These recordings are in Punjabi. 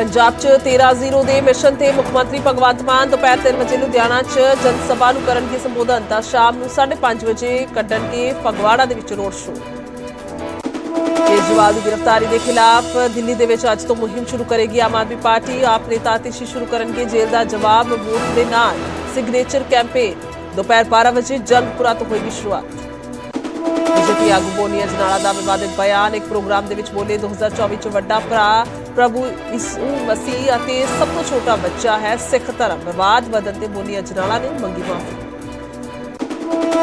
ਪੰਜਾਬ 'ਚ 13-0 ਦੇ ਮਿਸ਼ਨ ਤੇ ਮੁੱਖ ਮੰਤਰੀ ਭਗਵੰਤ ਮਾਨ ਦੁਪਹਿਰ 3 ਵਜੇ ਲੁਧਿਆਣਾ 'ਚ ਜਨ ਸਭਾ ਨੂੰ ਕਰਨਗੇ ਸੰਬੋਧਨ ਤਾਂ ਸ਼ਾਮ ਨੂੰ 5:30 ਵਜੇ ਕੱਢਣਗੇ ਫਗਵਾੜਾ ਦੇ ਵਿੱਚ ਰੋਡ ਸ਼ੋਅ। ਕੇਜਰੀਵਾਲ ਦੀ ਗ੍ਰਿਫਤਾਰੀ ਦੇ ਖਿਲਾਫ ਦਿੱਲੀ ਦੇ ਵਿੱਚ ਅੱਜ ਤੋਂ ਮੁਹਿੰਮ ਸ਼ੁਰੂ ਕਰੇਗੀ ਆਮ ਆਦਮੀ ਪਾਰਟੀ। ਆਪ ਨੇਤਾ ਤਿਸ਼ੀ ਸ਼ੁਰੂ ਕਰਨਗੇ, ਜੇਲ੍ਹ ਦਾ ਜਵਾਬ ਵੋਟ ਦੇ ਨਾਲ। ਸਿਗਨੇਚਰ ਕੈਂਪੇਨ ਦੁਪਹਿਰ 12 ਵਜੇ ਜੰਗਪੁਰਾ ਤੋਂ ਹੋਏਗੀ ਸ਼ੁਰੂਆਤ। ਬੀਜੇਪੀ ਆਗੂ ਬੋਨੀ ਜਨਾਲਾ ਦਾ ਵਿਵਾਦਿਤ ਬਿਆਨ। ਇੱਕ ਪ੍ਰੋਗਰਾਮ ਦੇ ਵਿੱਚ ਬੋਲੇ 2024 ਚ ਵੱਡਾ ਭਰਾ ਪ੍ਰਭੂ ਯਿਸੂ ਮਸੀਹ ਅਤੇ ਸਭ ਤੋਂ ਛੋਟਾ ਬੱਚਾ ਹੈ ਸਿੱਖ ਧਰਮ। ਵਿਵਾਦ ਵਧਣ ਤੇ ਬੋਨੀ ਅਜਨਾਲਾ ਨੇ ਮੰਗੀ ਮਾਫੀ।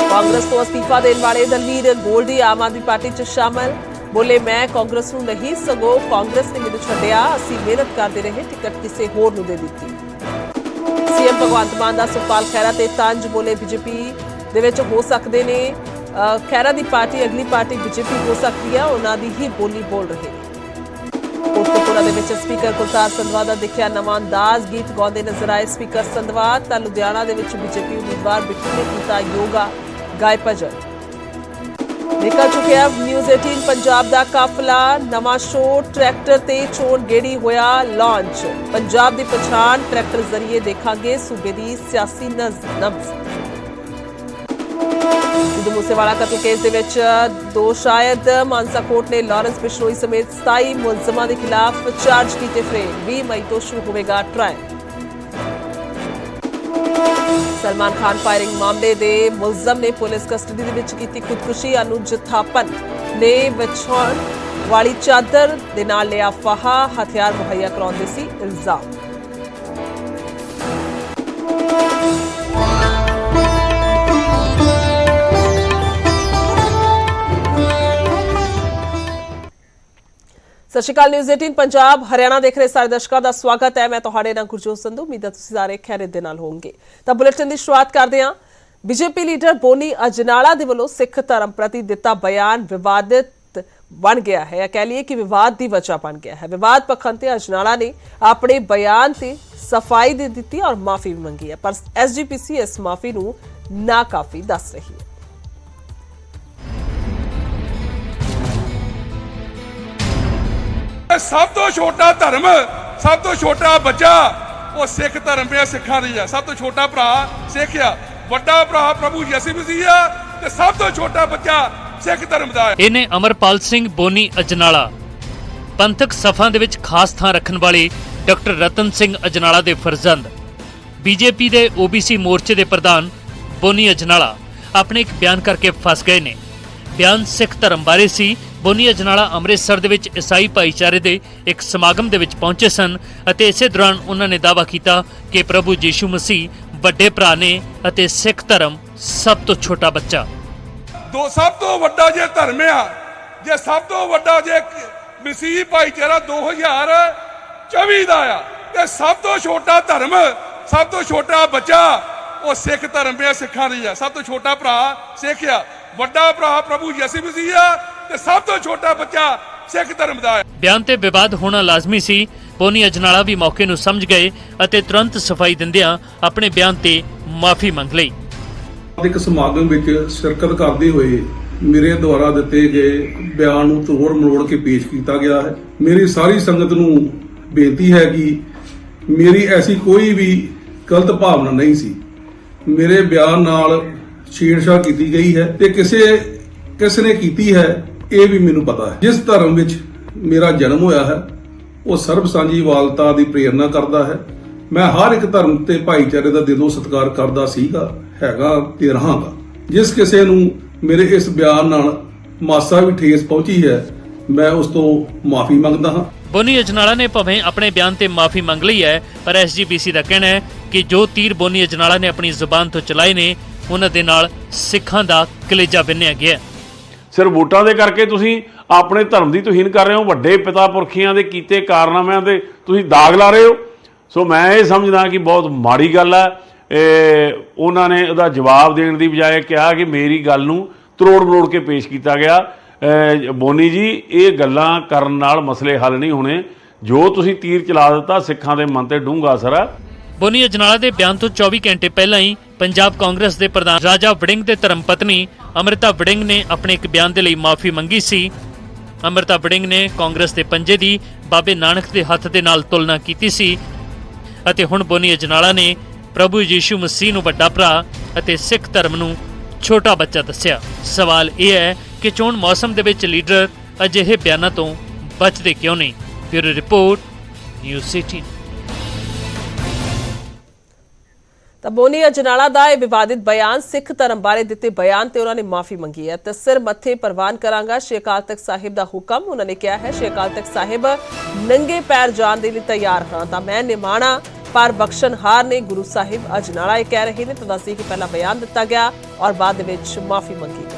ਕਾਂਗਰਸ ਤੋਂ ਅਸਤੀਫਾ ਦੇਣ ਵਾਲੇ ਦਲਵੀਰ ਗੋਲਡੀ ਆਮ ਆਦਮੀ ਪਾਰਟੀ 'ਚ ਸ਼ਾਮਲ। ਬੋਲੇ ਮੈਂ ਕਾਂਗਰਸ ਨੂੰ ਨਹੀਂ ਸਗੋਂ ਕਾਂਗਰਸ ਨੇ ਮੈਨੂੰ ਛੱਡਿਆ। ਅਸੀਂ ਮਿਹਨਤ ਕਰਦੇ ਰਹੇ ਟਿਕਟ ਕਿਸੇ ਹੋਰ ਨੂੰ ਦੇ ਦਿੱਤੀ। ਸੀਐਮ ਭਗਵੰਤ ਮਾਨ ਦਾ ਸੁਖਪਾਲ ਖਹਿਰਾ ਤੇ ਤੰਜ ਬੋਲੇ ਬੀਜੇਪੀ ਦੇ ਵਿੱਚ ਹੋ ਸਕਦੇ ਨੇ। ਅ, ਖਹਿਰਾ ਦੀ ਪਾਰਟੀ ਅਗਲੀ ਪਾਰਟੀ ਬੀਜੇਪੀ ਹੋ ਸਕਦੀ ਹੈ ਉਹਨਾਂ ਦੀ ਹੀ ਬੋਲੀ ਬੋਲ ਰਹੇ ਦੇ ਵਿੱਚ ਸਪੀਕਰ ਕੁਲਤਾਰ ਸੰਧਵਾ ਦਾ ਦਿਖਿਆ ਨਵਾਂ ਅੰਦਾਜ਼। ਗੀਤ ਗਾਉਂਦੇ ਨਜ਼ਰ ਆਏ ਸਪੀਕਰ ਸੰਧਵਾ। ਤਾਂ ਲੁਧਿਆਣਾ ਦੇ ਵਿੱਚ ਬੀਜੇਪੀ ਉਮੀਦਵਾਰ ਬਿੱਟੂ ਨੇ ਕੀਤਾ ਯੋਗਾ ਗਾਇ ਭਜਨ। ਨਿਕਲ ਚੁੱਕਿਆ ਨਿਊਜ਼ 18 ਪੰਜਾਬ ਦਾ ਕਾਫਲਾ। ਨਵਾਂ ਸ਼ੋਅ ਟਰੈਕਟਰ ਤੇ ਚੋਣ ਗੇੜੀ ਹੋਇਆ ਲਾਂਚ। ਪੰਜਾਬ ਦੀ ਪਛਾਣ ਟਰੈਕਟਰ ਜ਼ਰੀਏ ਦੇਖਾਂਗੇ ਸੂਬੇ ਦੀ ਸਿਆਸੀ ਨਜ਼- ਨਬਜ਼। ਸਿੱਧੂ ਮੂਸੇਵਾਲਾ ਕਤਲ ਕੇਸ ਦੇ ਵਿੱਚ ਦੋਸ਼ਾਇਦ ਮਾਨਸਾ ਕੋਰਟ ਨੇ ਲਾਰੈਂਸ ਬਿਸ਼ਨੋਈ ਸਮੇਤ 27 ਮੁਲਜ਼ਮਾਂ ਦੇ ਖਿਲਾਫ ਚਾਰਜ ਕੀਤੇ ਫਰੇਮ। 20 ਮਈ ਤੋਂ ਸ਼ੁਰੂ ਹੋਵੇਗਾ ਟ੍ਰਾਇਲ ਸਲਮਾਨ ਖਾਨ ਫਾਇਰਿੰਗ ਮਾਮਲੇ ਦੇ ਮੁਲਜ਼ਮ ਨੇ ਪੁਲਿਸ ਕਸਟਡੀ ਦੇ ਵਿੱਚ ਕੀਤੀ ਖੁਦਕੁਸ਼ੀ। ਅਨੁਜ ਥਾਪਨ ਨੇ ਵਿਛਾਉਣ ਵਾਲੀ ਚਾਦਰ ਦੇ ਨਾਲ ਲਿਆ ਫਾਹਾ। ਹਥਿਆਰ ਮੁਹੱਈਆ ਕਰਾਉਂਦੇ ਸੀ ਇਲਜ਼ਾਮ। ਸਤਿ ਸ਼੍ਰੀ ਅਕਾਲ ਨਿਊਜ਼ 18 ਪੰਜਾਬ, ਹਰਿਆਣਾ ਦੇਖ ਰਹੇ ਸਾਰੇ ਦਰਸ਼ਕਾਂ ਦਾ ਸਵਾਗਤ ਹੈ। ਮੈਂ ਤੁਹਾਡੇ ਨਾਲ ਗੁਰਜੋਤ ਸੰਧੂ, ਉਮੀਦ ਹੈ ਤੁਸੀਂ ਸਾਰੇ ਖੈਰਿਅਤ ਦੇ ਨਾਲ ਹੋਵੋਗੇ। ਤਾਂ ਬੁਲੇਟਿਨ ਦੀ ਸ਼ੁਰੂਆਤ ਕਰਦੇ ਹਾਂ। ਬੀਜੇਪੀ ਲੀਡਰ ਬੋਨੀ ਅਜਨਾਲਾ ਦੇ ਵੱਲੋਂ ਸਿੱਖ ਧਰਮ ਪ੍ਰਤੀ ਦਿੱਤਾ ਬਿਆਨ ਵਿਵਾਦਿਤ ਬਣ ਗਿਆ ਹੈ। ਜਾਂ ਕਹਿ ਲਈਏ ਕਿ ਵਿਵਾਦ ਦੀ ਵਜ੍ਹਾ ਬਣ ਗਿਆ ਹੈ। ਵਿਵਾਦ ਪਖੰਡ ਤੇ ਅਜਨਾਲਾ ਨੇ ਆਪਣੇ ਬਿਆਨ ਤੇ ਸਫ਼ਾਈ ਦੇ ਦਿੱਤੀ ਔਰ ਮਾਫੀ ਵੀ ਮੰਗੀ ਹੈ। ਪਰ ਐਸਜੀਪੀਸੀ ਇਸ ਮਾਫੀ ਨੂੰ ਨਾਕਾਫੀ ਦੱਸ ਰਹੀ ਹੈ। ਇਹ ਸਭ ਤੋਂ ਛੋਟਾ ਧਰਮ, ਸਭ ਤੋਂ ਛੋਟਾ ਬੱਚਾ, ਉਹ ਸਿੱਖ ਧਰਮ ਪਿਆ ਸਿੱਖਾਂ ਦੀ ਆ। ਸਭ ਤੋਂ ਛੋਟਾ ਭਰਾ ਸਿੱਖ ਆ। ਵੱਡਾ ਭਰਾ ਪ੍ਰਭੂ ਯਿਸੂ ਮਸੀਹ ਆ ਤੇ ਸਭ ਤੋਂ ਛੋਟਾ ਬੱਚਾ ਸਿੱਖ ਧਰਮ ਦਾ ਆ। ਇਹਨੇ ਅਮਰਪਾਲ ਸਿੰਘ ਬੋਨੀ ਅਜਨਾਲਾ, ਪੰਥਕ ਸਫਾਂ ਦੇ ਵਿੱਚ ਖਾਸ ਥਾਂ ਰੱਖਣ ਵਾਲੇ ਡਾਕਟਰ ਰਤਨ ਸਿੰਘ ਅਜਨਾਲਾ ਦੇ ਫਰਜ਼ੰਦ, ਬੀਜੇਪੀ ਦੇ ਓਬੀਸੀ ਮੋਰਚੇ ਦੇ ਪ੍ਰਧਾਨ ਬੋਨੀ ਅਜਨਾਲਾ। ਆਪਣੇ ਇੱਕ ਬਿਆਨ ਕਰਕੇ ਫਸ ਗਏ ਨੇ। ਬਿਆਨ ਸਿੱਖ ਧਰਮ ਬਾਰੇ ਸੀ ਬੋਨੀ ਅਜਨਾਲਾ ਅੰਮ੍ਰਿਤਸਰ ਦੇ ਵਿੱਚ ਈਸਾਈ ਭਾਈਚਾਰੇ ਦੇ ਇੱਕ ਸਮਾਗਮ ਦੇ ਵਿੱਚ ਪਹੁੰਚੇ ਸਨ ਅਤੇ ਇਸੇ ਦੌਰਾਨ ਉਹਨਾਂ ਨੇ ਦਾਅਵਾ ਕੀਤਾ ਕਿ ਪ੍ਰਭੂ ਯੀਸ਼ੂ ਮਸੀਹ ਵੱਡੇ ਭਰਾ ਨੇ ਅਤੇ ਸਿੱਖ ਧਰਮ ਸਭ ਤੋਂ ਛੋਟਾ ਬੱਚਾ। ਦੋ ਸਭ ਤੋਂ ਵੱਡਾ ਜੇ ਧਰਮ ਆ, ਜੇ ਸਭ ਤੋਂ ਵੱਡਾ ਜੇ ਮਸੀਹ ਭਾਈਚਾਰਾ 2024 ਦਾ ਆ, ਤੇ ਸਭ ਤੋਂ ਛੋਟਾ ਧਰਮ, ਸਭ ਤੋਂ ਛੋਟਾ ਬੱਚਾ ਉਹ ਸਿੱਖ ਧਰਮ ਪਿਆ ਸਿੱਖਾਂ ਦੀ ਆ। ਸਭ ਤੋਂ ਛੋਟਾ ਭਰਾ ਸਿੱਖ ਆ। ਵੱਡਾ ਭਰਾ ਪ੍ਰਭੂ ਯਿਸੂ ਮਸੀਹ ਆ ਤੇ ਸਭ ਤੋਂ ਛੋਟਾ ਬੱਚਾ ਸਿੱਖ ਧਰਮ ਦਾ ਆ ਬਿਆਨ ਤੇ ਵਿਵਾਦ ਹੋਣਾ ਲਾਜ਼ਮੀ ਸੀ। ਪੋਨੀ ਅਜਨਾਲਾ ਵੀ ਮੌਕੇ ਨੂੰ ਸਮਝ ਗਏ ਅਤੇ ਤੁਰੰਤ ਸਫ਼ਾਈ ਦਿੰਦਿਆਂ ਆਪਣੇ ਬਿਆਨ ਤੇ ਮਾਫੀ ਮੰਗ ਲਈ। ਇੱਕ ਸਮਾਗਮ ਵਿੱਚ ਸ਼ਿਰਕਤ ਕਰਦੇ ਹੋਏ ਮੇਰੇ ਦੁਆਰਾ ਦਿੱਤੇ ਗਏ ਬਿਆਨ ਨੂੰ ਤੋੜ ਮਰੋੜ ਕੇ ਪੇਸ਼ ਕੀਤਾ ਗਿਆ ਹੈ। ਮੇਰੀ ਸਾਰੀ ਸੰਗਤ ਨੂੰ ਬੇਨਤੀ ਹੈ ਕਿ ਮੇਰੀ ਐਸੀ ਕੋਈ ਵੀ ਗਲਤ ਭਾਵਨਾ ਨਹੀਂ ਸੀ। ਮੇਰੇ ਬਿਆਨ ਨਾਲ ਛੇੜਛਾੜ ਕੀਤੀ ਗਈ ਹੈ ਤੇ ਕਿਸੇ ਕਿਸ ਨੇ ਕੀਤੀ ਹੈ ਇਹ ਵੀ ਮੈਨੂੰ ਪਤਾ ਹੈ। ਜਿਸ ਧਰਮ ਵਿੱਚ ਮੇਰਾ ਜਨਮ ਹੋਇਆ ਹੈ, ਉਹ ਸਰਬ ਸਾਂਝੀਵਾਲਤਾ ਦੀ ਪ੍ਰੇਰਣਾ ਕਰਦਾ ਹੈ। ਮੈਂ ਹਰ ਇੱਕ ਧਰਮ ਤੇ ਭਾਈਚਾਰੇ ਦਾ ਦਿਲੋਂ ਸਤਿਕਾਰ ਕਰਦਾ ਸੀਗਾ, ਹੈਗਾ ਤੇ ਰਹਾਂਗਾ। ਜਿਸ ਕਿਸੇ ਨੂੰ ਮੇਰੇ ਇਸ ਬਿਆਨ ਨਾਲ ਮਾਸਾ ਵੀ ਠੇਸ ਪਹੁੰਚੀ ਹੈ, ਮੈਂ ਉਸ ਤੋਂ ਮਾਫੀ ਮੰਗਦਾ ਹਾਂ। ਬੋਨੀ ਅਜਨਾਲਾ ਨੇ ਭਾਵੇਂ ਆਪਣੇ ਬਿਆਨ ਤੇ ਮਾਫੀ ਮੰਗ ਲਈ ਹੈ, ਪਰ ਐਸਜੀਪੀਸੀ ਦਾ ਕਹਿਣਾ ਹੈ ਕਿ ਜੋ ਤੀਰ ਬੋਨੀ ਅਜਨਾਲਾ ਨੇ ਆਪਣੀ ਜ਼ੁਬਾਨ ਤੋਂ ਚਲਾਏ ਨੇ, ਉਹਨਾਂ ਦੇ ਨਾਲ ਸਿੱਖਾਂ ਦਾ ਕਲੇਜਾ ਬਿੰਨਿਆ ਗਿਆ ਹੈ। ਸਿਰ ਵੋਟਾਂ ਦੇ ਕਰਕੇ ਤੁਸੀਂ ਆਪਣੇ ਧਰਮ ਦੀ ਤੋਹੀਨ ਕਰ ਰਹੇ ਹੋ, ਵੱਡੇ ਪਿਤਾ ਪੁਰਖੀਆਂ ਦੇ ਕੀਤੇ ਕਾਰਨਾਮਿਆਂ ਦੇ ਤੁਸੀਂ ਦਾਗ ਲਾ ਰਹੇ ਹੋ। ਸੋ ਮੈਂ ਇਹ ਸਮਝਦਾ ਕਿ ਬਹੁਤ ਮਾੜੀ ਗੱਲ ਹੈ ਇਹ ਉਹਨਾਂ ਨੇ ਉਹਦਾ ਜਵਾਬ ਦੇਣ ਦੀ ਬਜਾਏ ਕਿਹਾ ਕਿ ਮੇਰੀ ਗੱਲ ਨੂੰ ਤਰੋੜ ਮਰੋੜ ਕੇ ਪੇਸ਼ ਕੀਤਾ ਗਿਆ। ਬੋਨੀ ਜੀ, ਇਹ ਗੱਲਾਂ ਕਰਨ ਨਾਲ ਮਸਲੇ ਹੱਲ ਨਹੀਂ ਹੋਣੇ। ਜੋ ਤੁਸੀਂ ਤੀਰ ਚਲਾ ਦਿੱਤਾ, ਸਿੱਖਾਂ ਦੇ ਮਨ ਤੇ ਡੂੰਘਾ ਅਸਰ ਹੈ ਬੋਨੀ, ਅਜਨਾਲਾ ਦੇ ਬਿਆਨ ਤੋਂ 24 ਘੰਟੇ ਪਹਿਲਾਂ ਹੀ ਪੰਜਾਬ ਕਾਂਗਰਸ ਦੇ ਪ੍ਰਧਾਨ ਰਾਜਾ ਵੜਿੰਗ ਦੇ ਧਰਮ ਪਤਨੀ ਅਮ੍ਰਿਤਾ ਵੜਿੰਗ ਨੇ ਆਪਣੇ ਇੱਕ ਬਿਆਨ ਦੇ ਲਈ ਮਾਫੀ ਮੰਗੀ ਸੀ। ਅਮਰਤਾ ਵੜਿੰਗ ਨੇ ਕਾਂਗਰਸ ਦੇ ਪੰਜੇ ਦੀ ਬਾਬੇ ਨਾਨਕ ਦੇ ਹੱਥ ਦੇ ਨਾਲ ਤੁਲਨਾ ਕੀਤੀ ਸੀ ਅਤੇ ਹੁਣ ਬੋਨੀ ਅਜਨਾਲਾ ਨੇ ਪ੍ਰਭੂ ਯੀਸ਼ੂ ਮਸੀਹ ਨੂੰ ਵੱਡਾ ਭਰਾ ਅਤੇ ਸਿੱਖ ਧਰਮ ਨੂੰ ਛੋਟਾ ਬੱਚਾ ਦੱਸਿਆ। ਸਵਾਲ ਇਹ ਹੈ ਕਿ ਚੋਣ ਮੌਸਮ ਦੇ ਵਿੱਚ ਲੀਡਰ ਅਜਿਹੇ ਬਿਆਨਾਂ ਤੋਂ ਬਚਦੇ ਕਿਉਂ ਨਹੀਂ? ਬਿਊਰੋ ਰਿਪੋਰਟ, ਨਿਊਜ਼ ਸਿਟੀ ਤਾਂ ਬੋਨੀ ਅਜਨਾਲਾ ਦਾ ਇਹ ਵਿਵਾਦਿਤ ਬਿਆਨ ਸਿੱਖ ਧਰਮ ਬਾਰੇ ਦਿੱਤੇ ਬਿਆਨ ਤੇ ਉਹਨਾਂ ਨੇ ਮਾਫੀ ਮੰਗੀ ਹੈ। ਤੇ ਸਿਰ ਮੱਥੇ ਪ੍ਰਵਾਨ ਕਰਾਂਗਾ ਸ਼੍ਰੀ ਅਕਾਲ ਤਖਤ ਸਾਹਿਬ ਦਾ ਹੁਕਮ, ਉਹਨਾਂ ਨੇ ਕਿਹਾ ਹੈ, ਸ਼੍ਰੀ ਅਕਾਲ ਤਖਤ ਸਾਹਿਬ, ਨੰਗੇ ਪੈਰ ਜਾਣ ਦੇ ਲਈ ਤਿਆਰ ਹਾਂ ਤਾਂ ਮੈਂ ਨਿਮਾਣਾ, ਪਰ ਬਖਸ਼ਣਹਾਰ ਨੇ ਗੁਰੂ ਸਾਹਿਬ ਅਜਨਾਲਾ ਇਹ ਕਹਿ ਰਹੇ ਨੇ, ਤਾਂ ਦੱਸੀ ਕਿ ਪਹਿਲਾਂ ਬਿਆਨ ਦਿੱਤਾ ਗਿਆ ਔਰ ਬਾਅਦ ਵਿੱਚ ਮਾਫੀ ਮੰਗੀ ਗਈ।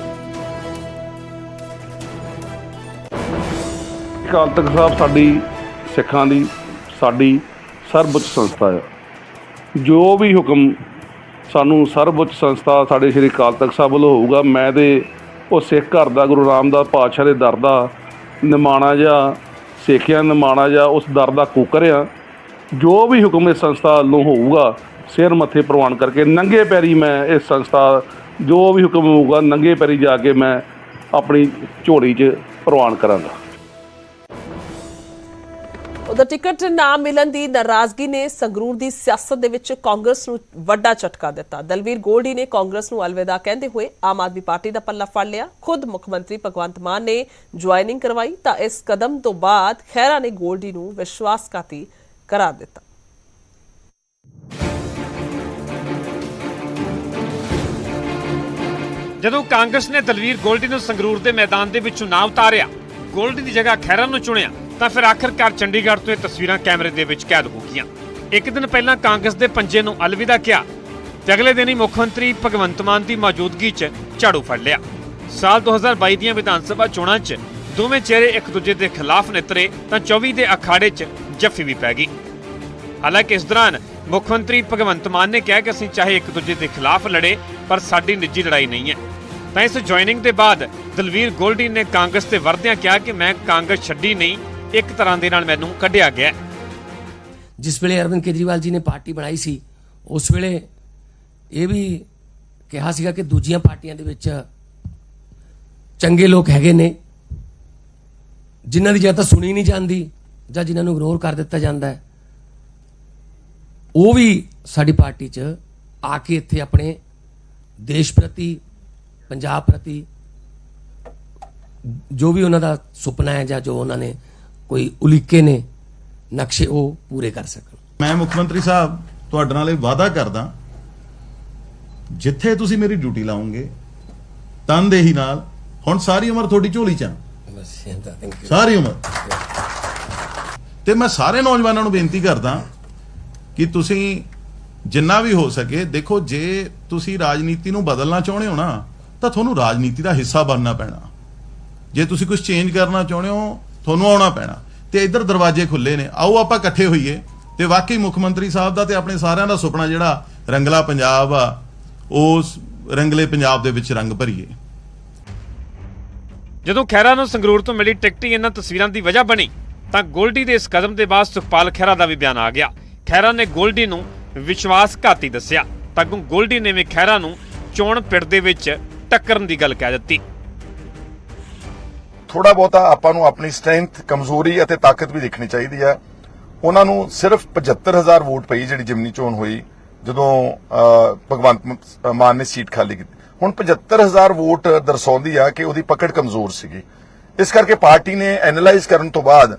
ਅਕਾਲ ਤਖਤ ਸਾਹਿਬ ਸਾਡੀ ਸਿੱਖਾਂ ਦੀ ਸਾਡੀ ਸਰਵਉੱਚ ਸੰਸਥਾ ਹੈ। ਜੋ ਵੀ ਹੁਕਮ ਸਾਨੂੰ ਸਰਵਉੱਚ ਸੰਸਥਾ ਸਾਡੇ ਸ੍ਰੀ ਅਕਾਲ ਤਖਤ ਸਾਹਿਬ ਵੱਲੋਂ ਹੋਊਗਾ, ਮੈਂ ਤੇ ਉਹ ਸਿੱਖ ਘਰ ਦਾ, ਗੁਰੂ ਰਾਮਦਾਸ ਪਾਤਸ਼ਾਹ ਦੇ ਦਰ ਦਾ ਨਿਮਾਣਾ ਜਾਂ ਸੇਖਿਆ ਨਿਮਾਣਾ ਜਾਂ ਉਸ ਦਰ ਦਾ ਕੂਕਰ ਆ ਜੋ ਵੀ ਹੁਕਮ ਇਸ ਸੰਸਥਾ ਵੱਲੋਂ ਹੋਊਗਾ, ਸਿਰ ਮੱਥੇ ਪ੍ਰਵਾਨ ਕਰਕੇ ਨੰਗੇ ਪੈਰੀ ਮੈਂ ਇਸ ਸੰਸਥਾ, ਜੋ ਵੀ ਹੁਕਮ ਹੋਊਗਾ, ਨੰਗੇ ਪੈਰੀ ਜਾ ਕੇ ਮੈਂ ਆਪਣੀ ਝੋਲੀ 'ਚ ਪ੍ਰਵਾਨ ਕਰਾਂਗਾ। ਉਧਰ ਟਿਕਟ ਨਾ ਮਿਲਣ ਦੀ ਨਾਰਾਜ਼ਗੀ ਨੇ ਸੰਗਰੂਰ ਦੀ ਸਿਆਸਤ ਦੇ ਵਿੱਚ ਕਾਂਗਰਸ ਨੂੰ ਵੱਡਾ ਝਟਕਾ ਦਿੱਤਾ। ਦਲਵੀਰ ਗੋਲਡੀ ਨੇ ਕਾਂਗਰਸ ਨੂੰ ਅਲਵਿਦਾ ਕਹਿੰਦੇ ਹੋਏ ਆਮ ਆਦਮੀ ਪਾਰਟੀ ਦਾ ਪੱਲਾ ਫੜ ਲਿਆ। ਖੁਦ ਮੁੱਖ ਮੰਤਰੀ ਭਗਵੰਤ ਮਾਨ ਨੇ ਜੁਆਇਨਿੰਗ ਕਰਵਾਈ ਤਾਂ ਇਸ ਕਦਮ ਤੋਂ ਬਾਅਦ ਖਹਿਰਾ ਨੇ ਗੋਲਡੀ ਨੂੰ ਵਿਸ਼ਵਾਸਘਾਤੀ ਕਰਾਰ ਦਿੱਤਾ। ਜਦੋਂ ਕਾਂਗਰਸ ਨੇ ਦਲਵੀਰ ਗੋਲਡੀ ਨੂੰ ਸੰਗਰੂਰ ਦੇ ਮੈਦਾਨ ਦੇ ਵਿੱਚ ਚੁਣਾਵ ਉਤਾਰਿਆ, ਗੋਲਡੀ ਦੀ ਜਗ੍ਹਾ ਖਹਿਰਾ ਨੂੰ ਚੁਣਿਆ ਤਾਂ ਫਿਰ ਆਖਰਕਾਰ ਚੰਡੀਗੜ੍ਹ ਤੋਂ ਇਹ ਤਸਵੀਰਾਂ ਕੈਮਰੇ ਦੇ ਵਿੱਚ ਕੈਦ ਹੋ ਗਈਆਂ। ਇੱਕ ਦਿਨ ਪਹਿਲਾਂ ਕਾਂਗਰਸ ਦੇ ਪੰਜੇ ਨੂੰ ਅਲਵਿਦਾ ਕਿਹਾ ਤੇ ਅਗਲੇ ਦਿਨ ਹੀ ਮੁੱਖ ਮੰਤਰੀ ਭਗਵੰਤ ਮਾਨ ਦੀ ਮੌਜੂਦਗੀ 'ਚ ਝਾੜੂ ਫੜ ਲਿਆ। ਸਾਲ 2022 ਦੀਆਂ ਵਿਧਾਨ ਸਭਾ ਚੋਣਾਂ 'ਚ ਦੋਵੇਂ ਚਿਹਰੇ ਇੱਕ ਦੂਜੇ ਦੇ ਖਿਲਾਫ ਨਿਤਰੇ ਤਾਂ 24 ਦੇ ਅਖਾੜੇ 'ਚ ਜੱਫੀ ਵੀ ਪੈ ਗਈ। ਹਾਲਾਂਕਿ ਇਸ ਦੌਰਾਨ ਮੁੱਖ ਮੰਤਰੀ ਭਗਵੰਤ ਮਾਨ ਨੇ ਕਿਹਾ ਕਿ ਅਸੀਂ ਚਾਹੇ ਇੱਕ ਦੂਜੇ ਦੇ ਖਿਲਾਫ ਲੜੇ, ਪਰ ਸਾਡੀ ਨਿੱਜੀ ਲੜਾਈ ਨਹੀਂ ਹੈ। ਤਾਂ ਇਸ ਜੁਆਇਨਿੰਗ ਦੇ ਬਾਅਦ ਦਲਵੀਰ ਗੋਲਡੀ ਨੇ ਕਾਂਗਰਸ ਤੇ ਵਰਦਿਆਂ ਕਿਹਾ ਕਿ ਮੈਂ ਕਾਂਗਰਸ ਛੱਡੀ ਨਹੀਂ ਇੱਕ ਤਰ੍ਹਾਂ ਦੇ ਨਾਲ ਮੈਨੂੰ ਕੱਢਿਆ ਗਿਆ ਜਿਸ ਵੇਲੇ ਅਰਵਿੰਦ ਕੇਜਰੀਵਾਲ ਜੀ ਨੇ ਪਾਰਟੀ ਬਣਾਈ ਸੀ, ਉਸ ਵੇਲੇ ਇਹ ਵੀ ਕਿਹਾ ਸੀਗਾ ਕਿ ਦੂਜੀਆਂ ਪਾਰਟੀਆਂ ਦੇ ਵਿੱਚ ਚੰਗੇ ਲੋਕ ਹੈਗੇ ਨੇ, ਜਿਨ੍ਹਾਂ ਦੀ ਜਾਂ ਤਾਂ ਸੁਣੀ ਨਹੀਂ ਜਾਂਦੀ ਜਾਂ ਜਿਨ੍ਹਾਂ ਨੂੰ ਇਗਨੋਰ ਕਰ ਦਿੱਤਾ ਜਾਂਦਾ ਹੈ। ਉਹ ਵੀ ਸਾਡੀ ਪਾਰਟੀ 'ਚ ਆ ਕੇ ਇੱਥੇ ਆਪਣੇ ਦੇਸ਼ ਪ੍ਰਤੀ, ਪੰਜਾਬ ਪ੍ਰਤੀ ਜੋ ਵੀ ਉਹਨਾਂ ਦਾ ਸੁਪਨਾ ਹੈ ਜਾਂ ਜੋ ਉਹਨਾਂ ਨੇ ਕੋਈ ਉਲੀਕੇ ਨੇ ਨਕਸ਼ੇ ਉਹ ਪੂਰੇ ਕਰ ਸਕਣ। ਮੈਂ ਮੁੱਖ ਮੰਤਰੀ ਸਾਹਿਬ ਤੁਹਾਡੇ ਨਾਲ ਇਹ ਵਾਅਦਾ ਕਰਦਾ ਜਿੱਥੇ ਤੁਸੀਂ ਮੇਰੀ ਡਿਊਟੀ ਲਾਉਂਗੇ ਤਨਦੇਹੀ ਨਾਲ ਹੁਣ ਸਾਰੀ ਉਮਰ ਤੁਹਾਡੀ ਝੋਲੀ ਚ ਆ। ਸਾਰੀ ਉਮਰ। ਤੇ ਮੈਂ ਸਾਰੇ ਨੌਜਵਾਨਾਂ ਨੂੰ ਬੇਨਤੀ ਕਰਦਾ ਕਿ ਤੁਸੀਂ ਜਿੰਨਾ ਵੀ ਹੋ ਸਕੇ ਦੇਖੋ ਜੇ ਤੁਸੀਂ ਰਾਜਨੀਤੀ ਨੂੰ ਬਦਲਣਾ ਚਾਹੁੰਦੇ ਹੋ ਨਾ ਤਾਂ ਤੁਹਾਨੂੰ ਰਾਜਨੀਤੀ ਦਾ ਹਿੱਸਾ ਬਣਨਾ ਪੈਣਾ। ਜੇ ਤੁਸੀਂ ਕੁਝ ਚੇਂਜ ਕਰਨਾ ਚਾਹੁੰਦੇ ਹੋ ਤੁਹਾਨੂੰ ਆਉਣਾ ਪੈਣਾ। ਤੇ ਇੱਧਰ ਦਰਵਾਜ਼ੇ ਖੁੱਲੇ ਨੇ। ਆਓ ਆਪਾਂ ਇਕੱਠੇ ਹੋਈਏ। ਤੇ ਵਾਕਈ ਮੁੱਖ ਮੰਤਰੀ ਸਾਹਿਬ ਦਾ ਤੇ ਆਪਣੇ ਸਾਰਿਆਂ ਦਾ ਸੁਪਨਾ ਜਿਹੜਾ ਰੰਗਲਾ ਪੰਜਾਬ ਆ, ਉਸ ਰੰਗਲੇ ਪੰਜਾਬ ਦੇ ਵਿੱਚ ਰੰਗ ਭਰੀਏ। ਜਦੋਂ ਖਹਿਰਾ ਨੂੰ ਸੰਗਰੂਰ ਤੋਂ ਮਿਲੀ ਟਿਕਟ ਹੀ ਇਹਨਾਂ ਤਸਵੀਰਾਂ ਦੀ ਵਜ੍ਹਾ ਬਣੀ, ਤਾਂ ਗੋਲਡੀ ਦੇ ਇਸ ਕਦਮ ਦੇ ਬਾਅਦ ਸੁਖਪਾਲ ਖਹਿਰਾ ਦਾ ਵੀ ਬਿਆਨ ਆ ਗਿਆ। ਖਹਿਰਾ ਨੇ ਗੋਲਡੀ ਨੂੰ ਵਿਸ਼ਵਾਸਘਾਤੀ ਦੱਸਿਆ। ਤਾਂ ਗੋਲਡੀ ਨੇ ਵੀ ਖਹਿਰਾ ਨੂੰ ਚੋਣ ਪਿੜ ਦੇ ਵਿੱਚ ਟੱਕਰਨ ਦੀ ਗੱਲ ਕਹਿ ਦਿੱਤੀ। ਥੋੜਾ ਬਹੁਤਾ ਆਪਾਂ ਨੂੰ ਆਪਣੀ ਸਟਰੈਂਥ, ਕਮਜ਼ੋਰੀ ਅਤੇ ਤਾਕਤ ਵੀ ਦੇਖਣੀ ਚਾਹੀਦੀ ਹੈ। ਉਹਨਾਂ ਨੂੰ ਸਿਰਫ 75000 ਵੋਟ ਪਈ ਜਿਹੜੀ ਜਿਮਨੀ ਚੋਣ ਹੋਈ, ਜਦੋਂ ਭਗਵੰਤ ਮਾਨ ਨੇ ਸੀਟ ਖਾਲੀ ਕੀਤੀ। ਹੁਣ 75000 ਵੋਟ ਦਰਸਾਉਂਦੀ ਆ ਕਿ ਉਹਦੀ ਪਕੜ ਕਮਜ਼ੋਰ ਸੀਗੀ। ਇਸ ਕਰਕੇ ਪਾਰਟੀ ਨੇ ਐਨਾਲਾਈਜ਼ ਕਰਨ ਤੋਂ ਬਾਅਦ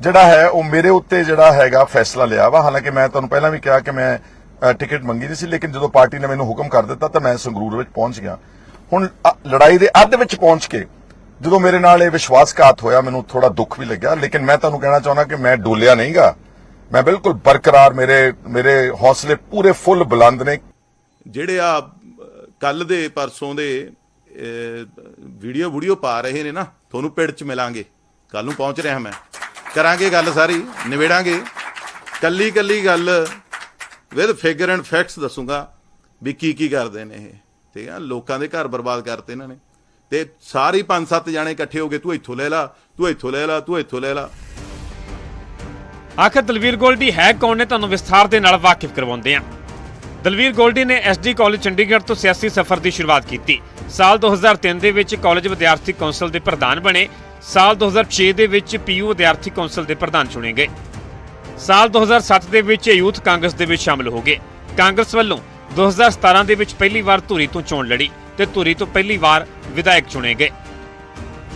ਜਿਹੜਾ ਹੈ, ਉਹ ਮੇਰੇ ਉੱਤੇ ਜਿਹੜਾ ਹੈਗਾ ਫੈਸਲਾ ਲਿਆ ਵਾ। ਹਾਲਾਂਕਿ ਮੈਂ ਤੁਹਾਨੂੰ ਪਹਿਲਾਂ ਵੀ ਕਿਹਾ ਕਿ ਮੈਂ ਟਿਕਟ ਮੰਗੀ ਨਹੀਂ ਸੀ, ਲੇਕਿਨ ਜਦੋਂ ਪਾਰਟੀ ਨੇ ਮੈਨੂੰ ਹੁਕਮ ਕਰ ਦਿੱਤਾ ਤਾਂ ਮੈਂ ਸੰਗਰੂਰ ਵਿੱਚ ਪਹੁੰਚ ਗਿਆ। ਹੁਣ ਲੜਾਈ ਦੇ ਅੱਧ ਵਿੱਚ ਪਹੁੰਚ ਕੇ ਜਦੋਂ ਮੇਰੇ ਨਾਲ ਇਹ ਵਿਸ਼ਵਾਸਘਾਤ ਹੋਇਆ, ਮੈਨੂੰ ਥੋੜਾ ਦੁੱਖ ਵੀ ਲੱਗਿਆ, ਲੇਕਿਨ ਮੈਂ ਤੁਹਾਨੂੰ ਕਹਿਣਾ ਚਾਹੁੰਦਾ ਕਿ ਮੈਂ ਡੋਲਿਆ ਨਹੀਂਗਾ। ਮੈਂ ਬਿਲਕੁਲ ਬਰਕਰਾਰ ਮੇਰੇ ਮੇਰੇ ਹੌਸਲੇ ਪੂਰੇ ਫੁੱਲ ਬੁਲੰਦ ਨੇ। ਜਿਹੜੇ ਆ ਕੱਲ ਦੇ ਪਰਸੋਂ ਦੇ ਵੀਡੀਓ ਵੀਡੀਓ ਪਾ ਰਹੇ ਨੇ ਨਾ, ਤੁਹਾਨੂੰ ਪਿੜ ਚ ਮਿਲਾਂਗੇ। ਕੱਲ ਨੂੰ ਪਹੁੰਚ ਰਿਹਾ ਮੈਂ। ਕਰਾਂਗੇ ਗੱਲ ਸਾਰੀ, ਨਿਬੇੜਾਂਗੇ। ਕੱਲੀ ਕੱਲੀ ਗੱਲ ਵਿਦ ਫਿਗਰ ਐਂਡ ਫੈਕਟਸ ਦੱਸੂਗਾ ਵੀ ਕੀ ਕੀ ਕਰਦੇ ਨੇ ਇਹ। ਠੀਕ ਆ, ਲੋਕਾਂ ਦੇ ਘਰ ਬਰਬਾਦ ਕਰਤੇ ਇਹਨਾਂ ਨੇ। ਤੇ ਸਾਰੇ ਪੰਜ ਸੱਤ ਜਾਣੇ ਇਕੱਠੇ ਹੋ ਕੇ ਤੂੰ ਇੱਥੋਂ ਲੈ ਲਾ, ਤੂੰ ਇੱਥੋਂ ਲੈ ਲਾ, ਤੂੰ ਇੱਥੋਂ ਲੈ ਲਾ। ਆਖਰ ਦਲਵੀਰ ਗੋਲਡੀ ਹੈ ਕੌਣ ਨੇ? ਤੁਹਾਨੂੰ ਵਿਸਥਾਰ ਦੇ ਨਾਲ ਵਾਕਿਫ ਕਰਵਾਉਂਦੇ ਹਾਂ। ਦਲਵੀਰ ਗੋਲਡੀ ਨੇ ਐਸਡੀ ਕਾਲਜ ਚੰਡੀਗੜ੍ਹ ਤੋਂ ਸਿਆਸੀ ਸਫ਼ਰ ਦੀ ਸ਼ੁਰੂਆਤ ਕੀਤੀ। ਸਾਲ 2003 ਦੇ ਵਿੱਚ ਕਾਲਜ ਵਿਦਿਆਰਥੀ ਕੌਂਸਲ ਦੇ ਪ੍ਰਧਾਨ ਬਣੇ। ਸਾਲ 2006 ਦੇ ਵਿੱਚ ਪੀਯੂ ਵਿਦਿਆਰਥੀ ਕੌਂਸਲ ਦੇ ਪ੍ਰਧਾਨ ਚੁਣੇ ਗਏ। ਸਾਲ 2007 ਦੇ ਵਿੱਚ ਯੂਥ ਕਾਂਗਰਸ ਦੇ ਵਿੱਚ ਸ਼ਾਮਲ ਹੋ ਗਏ। ਕਾਂਗਰਸ ਵੱਲੋਂ 2017 ਦੇ ਵਿੱਚ ਪਹਿਲੀ ਵਾਰ ਧੂਰੀ ਤੋਂ ਚੋਣ ਲੜੀ। ਤੇ ਧੂਰੀ ਤੋਂ ਪਹਿਲੀ ਵਾਰ ਵਿਧਾਇਕ ਚੁਣੇ ਗਏ।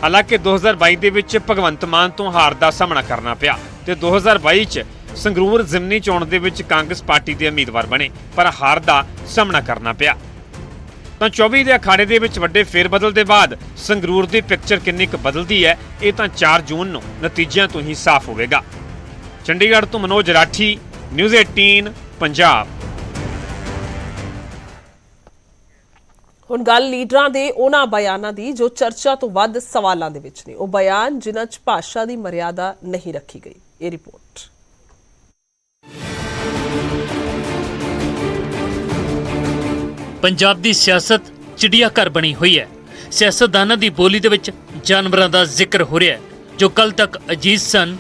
ਹਾਲਾਂਕਿ 2022 ਦੇ ਵਿੱਚ ਭਗਵੰਤ ਮਾਨ ਤੋਂ ਹਾਰ ਦਾ ਸਾਹਮਣਾ ਕਰਨਾ ਪਿਆ ਤੇ 2022 ਚ ਸੰਗਰੂਰ ਜ਼ਿਮਨੀ ਚੋਣ ਦੇ ਵਿੱਚ ਕਾਂਗਰਸ ਪਾਰਟੀ ਦੇ ਉਮੀਦਵਾਰ ਬਣੇ, ਪਰ ਹਾਰ ਦਾ ਸਾਹਮਣਾ ਕਰਨਾ ਪਿਆ। ਤਾਂ 24 ਦੇ ਅਖਾੜੇ ਦੇ ਵਿੱਚ ਵੱਡੇ ਫੇਰਬਦਲ ਦੇ ਬਾਅਦ ਸੰਗਰੂਰ ਦੀ ਪਿਕਚਰ ਕਿੰਨੀ ਕੁ ਬਦਲਦੀ ਹੈ, ਇਹ ਤਾਂ 4 ਜੂਨ ਨੂੰ ਨਤੀਜਿਆਂ ਤੋਂ ਹੀ ਸਾਫ਼ ਹੋਵੇਗਾ। ਚੰਡੀਗੜ੍ਹ ਤੋਂ ਮਨੋਜ ਰਾਠੀ, ਨਿਊਜ਼ 18 ਪੰਜਾਬ। ਹੁਣ ਗੱਲ ਲੀਡਰਾਂ ਦੇ, ਉਹਨਾਂ ਬਿਆਨਾਂ ਦੀ ਜੋ ਚਰਚਾ ਤੋਂ ਵੱਧ ਸਵਾਲਾਂ ਦੇ ਵਿੱਚ ਨੇ। ਉਹ ਬਿਆਨ ਜਿਨ੍ਹਾਂ 'ਚ ਭਾਸ਼ਾ ਦੀ ਮਰਿਆਦਾ ਨਹੀਂ ਰੱਖੀ ਗਈ। ਇਹ ਰਿਪੋਰਟ। ਪੰਜਾਬ ਦੀ ਸਿਆਸਤ ਚਿੜੀਆ ਘਰ ਬਣੀ ਹੋਈ ਹੈ। ਸਿਆਸਤਦਾਨਾਂ ਦੀ ਬੋਲੀ ਦੇ ਵਿੱਚ ਜਾਨਵਰਾਂ ਦਾ ਜ਼ਿਕਰ ਹੋ ਰਿਹਾ ਹੈ। ਜੋ ਕੱਲ ਤੱਕ ਅਜੀਜ਼ ਸਨ,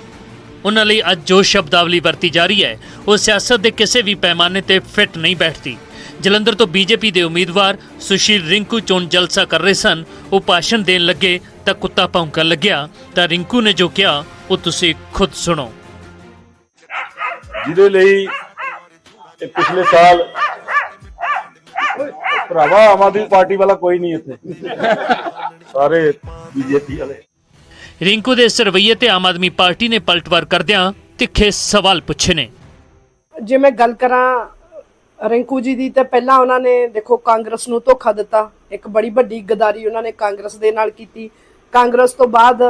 ਉਹਨਾਂ ਲਈ ਅੱਜ ਜੋ ਸ਼ਬਦਾਵਲੀ ਵਰਤੀ ਜਾ ਰਹੀ ਹੈ, ਉਹ ਸਿਆਸਤ ਦੇ ਕਿਸੇ ਵੀ ਪੈਮਾਨੇ ਤੇ ਫਿੱਟ ਨਹੀਂ ਬੈਠਦੀ। ਜਲੰਧਰ ਤੋਂ ਬੀਜੇਪੀ ਦੇ ਉਮੀਦਵਾਰ ਸੁਸ਼ੀਲ ਰਿੰਕੂ ਚੋਣ ਜਲਸਾ ਕਰ ਰਹੇ ਸਨ। ਉਹ ਭਾਸ਼ਣ ਦੇਣ ਲੱਗੇ ਤਾਂ ਕੁੱਤਾ ਭੌਂਕਣ ਲੱਗਿਆ। ਤਾਂ ਰਿੰਕੂ ਨੇ ਜੋ ਕਿਹਾ ਉਹ ਤੁਸੀਂ ਖੁਦ ਸੁਣੋ। ਜਿਹਦੇ ਲਈ ਇਹ ਪਿਛਲੇ ਸਾਲ ਭਰਾਵਾ ਆਮ ਆਦਮੀ ਪਾਰਟੀ ਵਾਲਾ ਕੋਈ ਨਹੀਂ ਇੱਥੇ। ਸਾਰੇ ਬੀਜੇਪੀ ਵਾਲੇ। ਰਿੰਕੂ ਦੇ ਇਸ ਰਵੱਈਏ ਤੇ ਆਮ ਆਦਮੀ ਪਾਰਟੀ ਨੇ ਪਲਟਵਾਰ ਕਰਦਿਆਂ ਤਿੱਖੇ ਸਵਾਲ ਪੁੱਛੇ ਨੇ। ਜੇ ਮੈਂ ਗੱਲ ਕਰਾਂ ਰਿੰਕੂ ਜੀ ਦੀ ਤਾਂ ਪਹਿਲਾਂ ਉਹਨਾਂ ਨੇ ਦੇਖੋ ਕਾਂਗਰਸ ਨੂੰ ਧੋਖਾ ਦਿੱਤਾ। ਇੱਕ ਬੜੀ ਵੱਡੀ ਗਦਾਰੀ ਉਹਨਾਂ ਨੇ ਕਾਂਗਰਸ ਦੇ ਨਾਲ ਕੀਤੀ। ਕਾਂਗਰਸ ਤੋਂ ਬਾਅਦ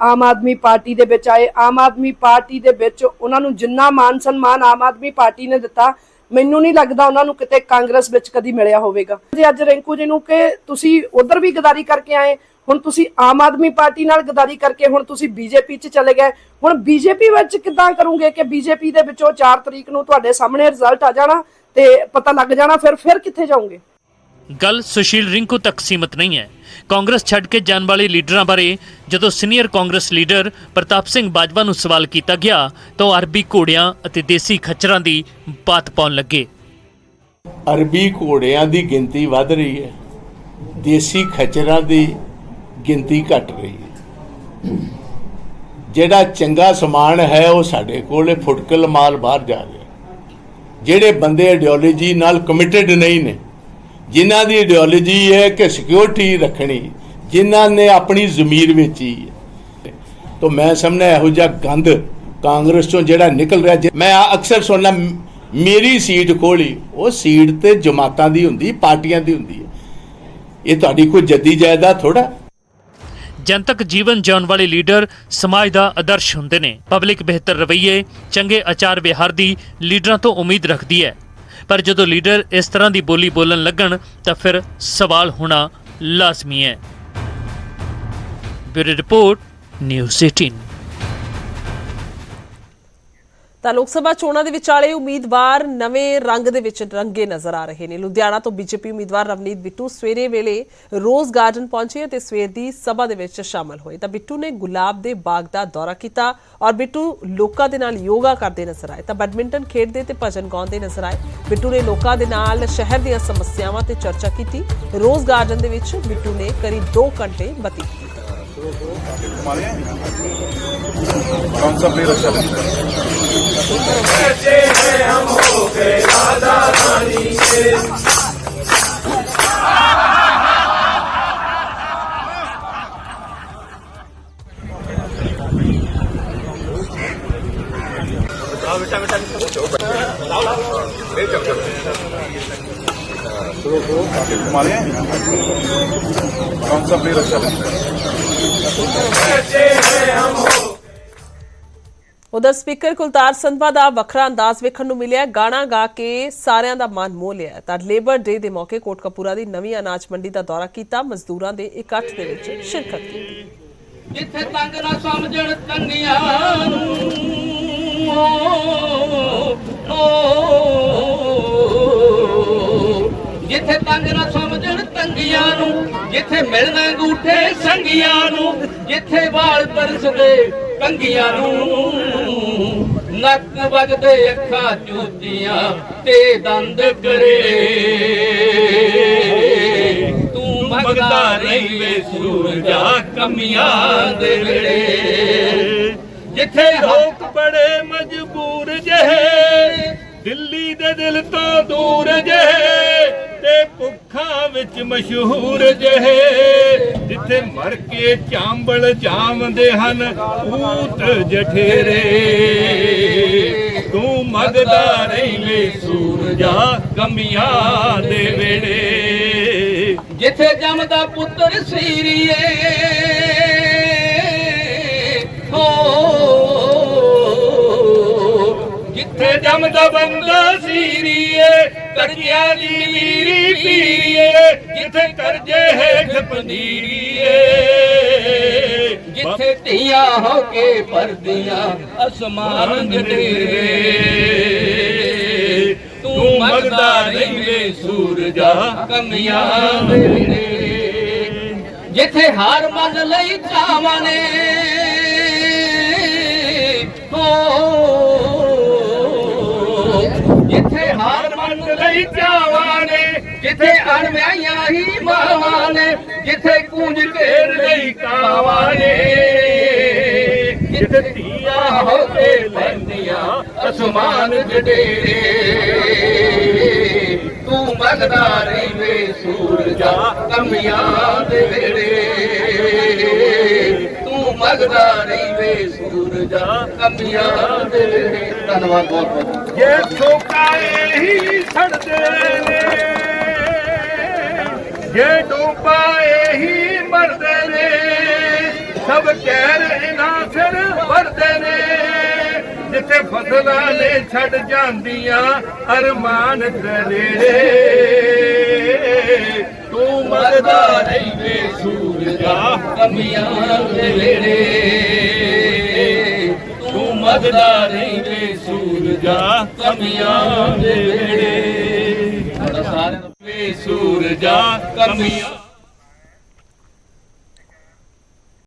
ਆਮ ਆਦਮੀ ਪਾਰਟੀ ਦੇ ਵਿੱਚ ਆਏ। ਆਮ ਆਦਮੀ ਪਾਰਟੀ ਦੇ ਵਿੱਚ ਉਹਨਾਂ ਨੂੰ ਜਿੰਨਾ ਮਾਨ ਸਨਮਾਨ ਆਮ ਆਦਮੀ ਪਾਰਟੀ ਨੇ ਦਿੱਤਾ ਮੈਨੂੰ ਨਹੀਂ ਲੱਗਦਾ ਉਹਨਾਂ ਨੂੰ ਕਿਤੇ ਕਾਂਗਰਸ ਵਿੱਚ ਕਦੀ ਮਿਲਿਆ ਹੋਵੇਗਾ। ਜੇ ਅੱਜ ਰਿੰਕੂ ਜੀ ਨੂੰ ਕਿ ਤੁਸੀਂ ਉਧਰ ਵੀ ਗਦਾਰੀ ਕਰਕੇ ਆਏ, ਹੁਣ ਤੁਸੀਂ ਆਮ ਆਦਮੀ ਪਾਰਟੀ ਨਾਲ ਗਦਾਰੀ ਕਰਕੇ ਹੁਣ ਤੁਸੀਂ ਬੀਜੇਪੀ 'ਚ ਚਲੇ ਗਏ। ਹੁਣ ਬੀਜੇਪੀ ਵਿੱਚ ਕਿੱਦਾਂ ਕਰੋਗੇ ਕਿ ਬੀਜੇਪੀ ਦੇ ਵਿੱਚੋਂ 4 ਤਰੀਕ ਨੂੰ ਤੁਹਾਡੇ ਸਾਹਮਣੇ ਰਿਜ਼ਲਟ ਆ ਜਾਣਾ ਤੇ ਪਤਾ ਲੱਗ ਜਾਣਾ, ਫਿਰ ਫਿਰ ਕਿੱਥੇ ਜਾਓਗੇ? ਗੱਲ ਸੁਸ਼ੀਲ ਰਿੰਕੂ ਤੱਕ ਸੀਮਤ ਨਹੀਂ ਹੈ। ਕਾਂਗਰਸ ਛੱਡ ਕੇ ਜਾਣ ਵਾਲੇ ਲੀਡਰਾਂ ਬਾਰੇ ਜਦੋਂ ਸੀਨੀਅਰ ਕਾਂਗਰਸ ਲੀਡਰ ਪ੍ਰਤਾਪ ਸਿੰਘ ਬਾਜਵਾ ਨੂੰ ਸਵਾਲ ਕੀਤਾ ਗਿਆ ਤਾਂ ਉਹ ਅਰਬੀ ਘੋੜਿਆਂ ਅਤੇ ਦੇਸੀ ਖੱਚਰਾਂ ਦੀ ਬਾਤ ਪਾਉਣ ਲੱਗੇ। ਅਰਬੀ ਘੋੜਿਆਂ ਦੀ ਗਿਣਤੀ ਵੱਧ ਰਹੀ ਹੈ। ਦੇਸੀ ਖੱਚਰਾਂ ਦੀ ਗਿਣਤੀ ਘਟ ਰਹੀ ਹੈ। ਜਿਹੜਾ ਚੰਗਾ ਸਮਾਨ ਹੈ ਉਹ ਸਾਡੇ ਕੋਲੇ ਫੁਟਕਲ ਮਾਲ ਬਾਹਰ ਜਾ ਰਿਹਾ। ਜਿਹੜੇ ਬੰਦੇ ਆਈਡੀਓਲੋਜੀ ਨਾਲ ਕਮਿਟਡ ਨਹੀਂ ਨੇ ਜਿਨ੍ਹਾਂ ਦੀ ਆਈਡੀਓਲੋਜੀ ਹੈ ਕਿ ਸਿਕਿਉਰਿਟੀ ਰੱਖਣੀ, ਜਿਨ੍ਹਾਂ ਨੇ ਆਪਣੀ ਜ਼ਮੀਰ ਵੇਚੀ ਤਾਂ ਮੈਂ ਸਮਝਦਾ ਇਹੋ ਜਿਹਾ ਗੰਦ ਕਾਂਗਰਸ ਚੋਂ ਜਿਹੜਾ ਨਿਕਲ ਰਿਹਾ ਮੈਂ ਅਕਸਰ ਸੁਣਨਾ ਮੇਰੀ ਸੀਟ ਖੋਲੀ ਉਹ ਸੀਟ ਤੇ ਜਮਾਤਾਂ ਦੀ ਹੁੰਦੀ, ਪਾਰਟੀਆਂ ਦੀ ਹੁੰਦੀ ਹੈ। ਇਹ ਤੁਹਾਡੀ ਕੋਈ ਜੱਦੀ ਜਾਇਦਾ ਥੋੜਾ ਜਨਤਕ ਜੀਵਨ ਜਿਉਣ ਵਾਲੇ ਲੀਡਰ ਸਮਾਜ ਦਾ ਆਦਰਸ਼ ਹੁੰਦੇ ਨੇ। ਪਬਲਿਕ ਬਿਹਤਰ ਰਵੱਈਏ, ਚੰਗੇ ਆਚਾਰ ਵਿਹਾਰ ਦੀ ਲੀਡਰਾਂ ਤੋਂ ਉਮੀਦ ਰੱਖਦੀ ਹੈ। ਪਰ ਜਦੋਂ ਲੀਡਰ ਇਸ ਤਰ੍ਹਾਂ ਦੀ ਬੋਲੀ ਬੋਲਣ ਲੱਗਣ, ਤਾਂ ਫਿਰ ਸਵਾਲ ਹੋਣਾ ਲਾਜ਼ਮੀ ਹੈ। ਬਿਊਰੋ ਰਿਪੋਰਟ, ਨਿਊਜ਼ 18 ਤਾਂ ਲੋਕ ਸਭਾ ਚੋਣਾਂ ਦੇ ਵਿਚਾਲੇ ਉਮੀਦਵਾਰ ਨਵੇਂ ਰੰਗ ਦੇ ਵਿੱਚ ਰੰਗੇ ਨਜ਼ਰ ਆ ਰਹੇ ਨੇ। ਲੁਧਿਆਣਾ ਤੋਂ ਬੀਜੇਪੀ ਉਮੀਦਵਾਰ ਰਵਨੀਤ ਬਿੱਟੂ ਸਵੇਰੇ ਵੇਲੇ ਰੋਜ਼ ਗਾਰਡਨ ਪਹੁੰਚੇ ਅਤੇ ਸਵੇਰ ਦੀ ਸਭਾ ਦੇ ਵਿੱਚ ਸ਼ਾਮਲ ਹੋਏ। ਤਾਂ ਬਿੱਟੂ ਨੇ ਗੁਲਾਬ ਦੇ ਬਾਗ ਦਾ ਦੌਰਾ ਕੀਤਾ ਔਰ ਬਿੱਟੂ ਲੋਕਾਂ ਦੇ ਨਾਲ ਯੋਗਾ ਕਰਦੇ ਨਜ਼ਰ ਆਏ। ਤਾਂ ਬੈਡਮਿੰਟਨ ਖੇਡਦੇ ਤੇ ਭਜਨ ਗਾਉਂਦੇ ਨਜ਼ਰ ਆਏ। ਬਿੱਟੂ ਨੇ ਲੋਕਾਂ ਦੇ ਨਾਲ ਸ਼ਹਿਰ ਦੀਆਂ ਸਮੱਸਿਆਵਾਂ ਤੇ ਚਰਚਾ ਕੀਤੀ। ਰੋਜ਼ ਗਾਰਡਨ ਦੇ ਵਿੱਚ ਬਿੱਟੂ ਨੇ ਕਰੀਬ 2 ਘੰਟੇ ਬਤੀਤ कौन सा प्लेयर अच्छा कौन सा प्लेयर अच्छा लगता है? ਉਧਰ ਸਪੀਕਰ ਕੁਲਤਾਰ ਸੰਧਵਾ ਦਾ ਵੱਖਰਾ ਅੰਦਾਜ਼ ਵੇਖਣ ਨੂੰ ਮਿਲਿਆ ਗਾਣਾ ਗਾ ਕੇ ਸਾਰਿਆਂ ਦਾ ਮਨ ਮੋਹ ਲਿਆ ਤਾਂ ਲੇਬਰ ਡੇ ਦੇ ਮੌਕੇ ਕੋਟਕਪੂਰਾ ਦੀ ਨਵੀਂ ਅਨਾਜ ਮੰਡੀ ਦਾ ਦੌਰਾ ਕੀਤਾ ਮਜ਼ਦੂਰਾਂ ਦੇ ਇਕੱਠ ਦੇ ਵਿੱਚ ਸ਼ਿਰਕਤ ਕੀਤੀ ਜਿੱਥੇ ਤੰਗ ਨਾ ਸਮਝਣ ਤੰਗੀਆਂ ਨੂੰ ਜਿੱਥੇ ਤੰਗ ਨਾ ਸਮਝਣ ਤੰਗੀਆਂ ਨੂੰ, ਜਿੱਥੇ ਮਿਲਣ ਅੰਗੂਠੇ ਸੰਗੀਆਂ ਨੂੰ, ਜਿੱਥੇ ਵਾਲ ਪਰਸਦੇ ਕੰਗੀਆਂ ਨੂੰ। ਨੱਕ ਵਗਦੇ ਅੱਖਾਂ ਚੂਤੀਆਂ ਤੇ ਦੰਦ ਕਰੇ। ਤੂੰ ਮੰਗ ਮੰਗਦਾ ਨਹੀਂ ਵੇ ਸੂਰਜਾ ਕਮੀਆਂ ਦੇ ਵੇੜੇ ਜਿੱਥੇ ਲੋਕ ਬੜੇ ਮਜਬੂਰ ਜਿਹੇ, ਦਿੱਲੀ ਦੇ ਦਿਲ ਮਸ਼ਹੂਰ ਜਿਹੇ, ਜਿੱਥੇ ਮਰ ਕੇ ਚਾਂਬਲ ਜਾਮਦੇ ਹਨ ਊਤ ਜਠੇਰੇ। ਤੂੰ ਮੰਗਦਾ ਨਹੀਂ ਵੇ ਸੂਰਜਾ ਕਮੀਆਂ ਦੇ ਵੇੜੇ ਜਿੱਥੇ ਜੰਮਦਾ ਪੁੱਤਰ ਸੀਰੀਏ, ਹੋ, ਜਿੱਥੇ ਜੰਮਦਾ ਬੰਦਾ ਸੀਰੀਏ ਕਰਜ਼ਿਆਂ ਦੀ ਵੀਰੀ ਪੀਰੀਏ ਜਿੱਥੇ ਕਰਜ਼ੇ ਹੇਠ ਪਨੀਰੀਏ। ਜਿੱਥੇ ਧੀਆਂ ਹੋ ਕੇ ਪਰਦੀਆਂ ਅਸਮਾਨ ਜਟੇਰੇ ਤੂੰ ਮੰਗਦਾ ਨਹੀਂ ਵੇ ਸੂਰਜਾ ਕਮੀਆਂ ਦੇ ਜਿੱਥੇ ਹਾਰ ਮੰਨ ਲਈ ਚਾਵਾਂ ਨੇ। ਹੋ। ਜਿੱਥੇ ਹਾਰ ਮੰਨ ਚਾਵਾਂ ਨੇ ਜਿੱਥੇ ਅਣਵਿਆਈਆਂ ਹੀ ਮਾਵਾਂ ਨੇ, ਜਿੱਥੇ ਕੂੰਜ ਘੇਰ ਲਈ ਕਾਵਾਂ ਨੇ ਜਿੱਥੇ ਧੀਆਂ ਹੋ ਕੇ ਲੈਂਦੀਆਂ ਅਸਮਾਨ ਜਡੇਰੇ। ਤੂੰ ਮੰਗਦਾ ਰਹੀ ਸੂਰਜਾ ਕਮੀਆਂ ਦੇ ਵੇੜੇ ਤੂੰ ਮੰਗਦਾ ਰਹੀ ਵੇ ਸੂਰਜਾ ਕਮੀਆਂ ਦੇ ਧੰਨਵਾਦ ਬਹੁਤ ਬਹੁਤ। ਜੇ ਠੋਕਾਏ ਹੀ ਛੜਦੇ ਨੇ, ਜੇ ਡੋਬਾਏ ਹੀ ਮਰਦੇ ਨੇ, ਸਭ ਕਹਿਰ ਇਹਨਾਂ ਸਿਰ ਵਰਦੇ ਨੇ। ਜਿੱਥੇ ਫਸਲਾਂ ਨੇ ਛੱਡ ਜਾਂਦੀਆਂ, ਅਰਮਾਨ ਦਲੇਰੇ ਤੂੰ ਮਰਦਾ ਨਹੀਂ ਵੇ ਸੂਰਜਾ ਕਮੀਆਂ ਦੇ ਵੇੜੇ, ਤੂੰ ਮਰਦਾ ਨਹੀਂ ਵੇ ਸੂਰਜਾ ਕਮੀਆਂ ਦੇ ਵੇੜੇ, ਸਾਰਿਆਂ ਵੇ ਸੂਰਜਾ ਕਮੀਆਂ